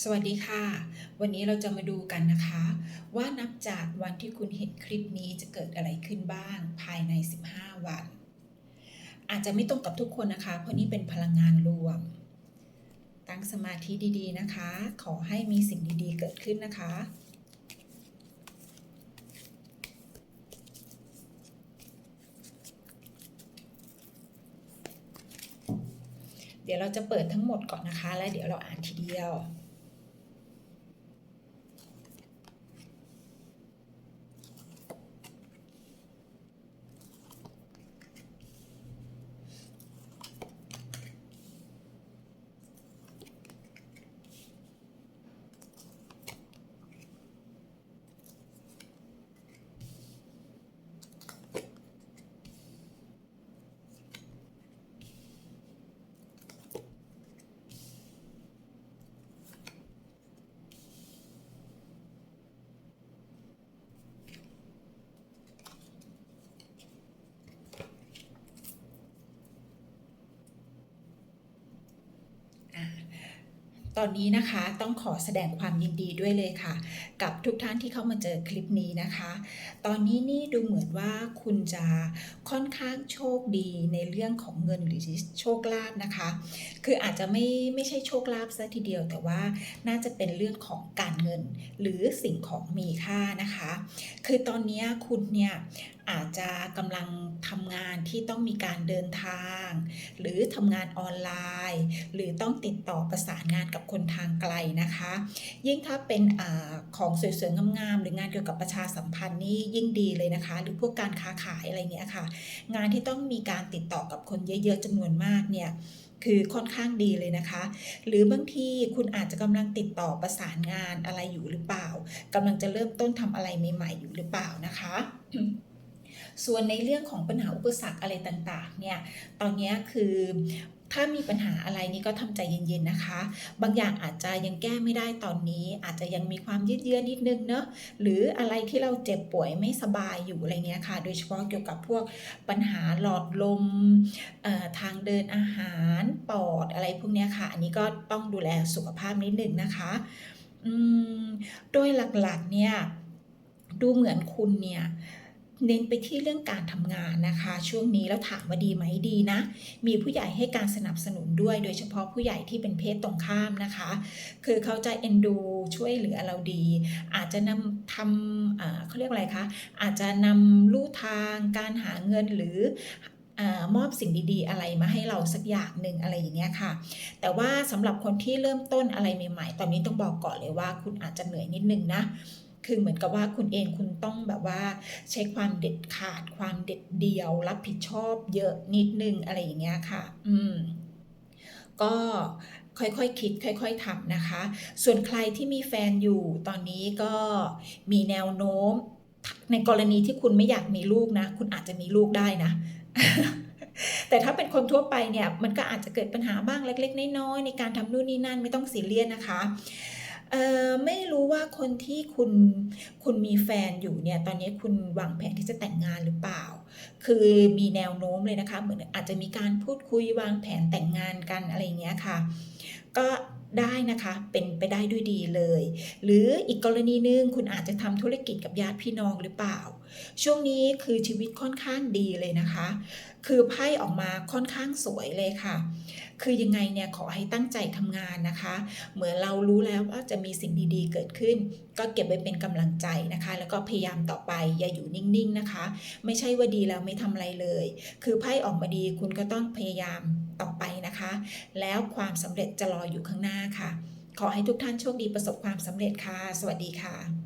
สวัสดีค่ะ วันนี้เราจะมาดูกันนะคะ ว่านับจากวันที่คุณเห็นคลิปนี้จะเกิดอะไรขึ้นบ้างภายใน 15 วัน อาจจะไม่ตรงกับทุกคนนะคะ เพราะนี่เป็นพลังงานรวม ตั้งสมาธิดีๆนะคะ ขอให้มีสิ่งดีๆเกิดขึ้นนะคะ เดี๋ยวเราจะเปิดทั้งหมดก่อนนะคะ แล้วเดี๋ยวเราอ่านทีเดียว ตอนนี้นะคะต้องขอแสดงความยินดีด้วยเลยค่ะ กับทุกท่านที่เข้ามาเจอคลิปนี้นะคะ ตอนนี้นี่ดูเหมือนว่าคุณจะค่อนข้างโชคดีในเรื่องของเงินหรือโชคลาภนะคะ คืออาจจะไม่ไม่ใช่โชคลาภซะทีเดียว แต่ว่าน่าจะเป็นเรื่องของการเงินหรือสิ่งของมีค่านะคะ คือตอนนี้คุณเนี่ยอาจจะกำลังทำงานที่ต้องมีการเดินทาง หรือทำงานออนไลน์ หรือต้องติดต่อประสานงานกับคนทางไกลนะคะ ยิ่งถ้าเป็นอของสวยๆงามๆหรืองานเกี่ยวกับประชาสัมพันธ์นี่ยิ่งดีเลยนะคะ หรือพวกการค้าขายอะไรเงี้ยค่ะ งานที่ต้องมีการติดต่อกับคนเยอะๆจำนวนมากเนี่ยคือค่อนข้างดีเลยนะคะ หรือบางทีคุณอาจจะกำลังติดต่อประสานงานอะไรอยู่หรือเปล่ากำลังจะเริ่มต้นทำอะไรใหม่ ๆ อยู่หรือเปล่านะคะส่วนในเรื่องของปัญหาอุปสรรคอะไรต่างๆ เนี่ย ตอนนี้คือ ถ้ามีปัญหาอะไรนี่ก็ทำใจเย็นๆนะคะ บางอย่างอาจจะยังแก้ไม่ได้ตอนนี้ อาจจะยังมีความยืดเยื้อนิดนึงเนอะหรืออะไรที่เราเจ็บป่วยไม่สบายอยู่อะไรเงี้ยค่ะ โดยเฉพาะเกี่ยวกับพวกปัญหาหลอดลมทางเดินอาหารปอดอะไรพวกนี้ค่ะ อันนี้ก็ต้องดูแลสุขภาพนิดนึงนะคะโดยหลักๆเนี่ยดูเหมือนคุณเนี่ย เน้นไปที่เรื่องการทำงานนะคะ ช่วงนี้แล้วถามว่าดีไหมดีนะ มีผู้ใหญ่ให้การสนับสนุนด้วย โดยเฉพาะผู้ใหญ่ที่เป็นเพศตรงข้ามนะคะ คือเขาจะเอ็นดูช่วยเหลือเราดี อาจจะนำทำเขาเรียกอะไรคะ อาจจะนำลู่ทางการหาเงินหรือมอบสิ่งดีๆ อะไรมาให้เราสักอย่างหนึ่งอะไรอย่างเงี้ยค่ะ แต่ว่าสำหรับคนที่เริ่มต้นอะไรใหม่ๆ ตอนนี้ต้องบอกก่อนเลยว่า คุณอาจจะเหนื่อยนิดนึงนะ คือเหมือนกับว่าคุณเองคุณต้องแบบว่า ใช้ความเด็ดขาด ความเด็ดเดี่ยว รับผิดชอบเยอะนิดนึงอะไรอย่างเงี้ยค่ะ อืม ก็ค่อยๆคคิด ค่อยๆทำนะคะ ส่วนใครที่มีแฟนอยู่ตอนนี้ก็มีแนวโน้ม ในกรณีที่คุณไม่อยากมีลูกนะ คุณอาจจะมีลูกได้นะแต่ถ้าเป็นคนทั่วไปเนี่ยมันก็อาจจะเกิดปัญหาบ้างเล็ก ๆ น้อยๆในการทำนู่นนี่นั่นไม่ต้องซีเรียสนะคะ เออไม่รู้ว่าคนที่คุณคุณมีแฟนอยู่เนี่ยตอนนี้คุณวางแผนที่จะแต่งงานหรือเปล่า คือมีแนวโน้มเลยนะคะ เหมือนอาจจะมีการพูดคุยวางแผนแต่งงานกันอะไรเงี้ยค่ะ ก็ได้นะคะเป็นไปได้ด้วยดีเลย หรืออีกกรณีหนึ่งคุณอาจจะทำธุรกิจกับญาติพี่น้องหรือเปล่า ช่วงนี้คือชีวิตค่อนข้างดีเลยนะคะ คือไพ่ออกมาค่อนข้างสวยเลยค่ะ คือยังไงเนี่ยขอให้ตั้งใจทำงานนะคะ เหมือนเรารู้แล้วว่าจะมีสิ่งดีๆ เกิดขึ้น ก็เก็บไว้เป็นกำลังใจนะคะ แล้วก็พยายามต่อไปอย่าอยู่นิ่งๆนะคะ ไม่ใช่ว่าดีแล้วไม่ทำอะไรเลย คือไพ่ออกมาดีคุณก็ต้องพยายามต่อไปนะคะ แล้วความสำเร็จจะรออยู่ข้างหน้าค่ะ ขอให้ทุกท่านโชคดีประสบความสำเร็จค่ะ สวัสดีค่ะ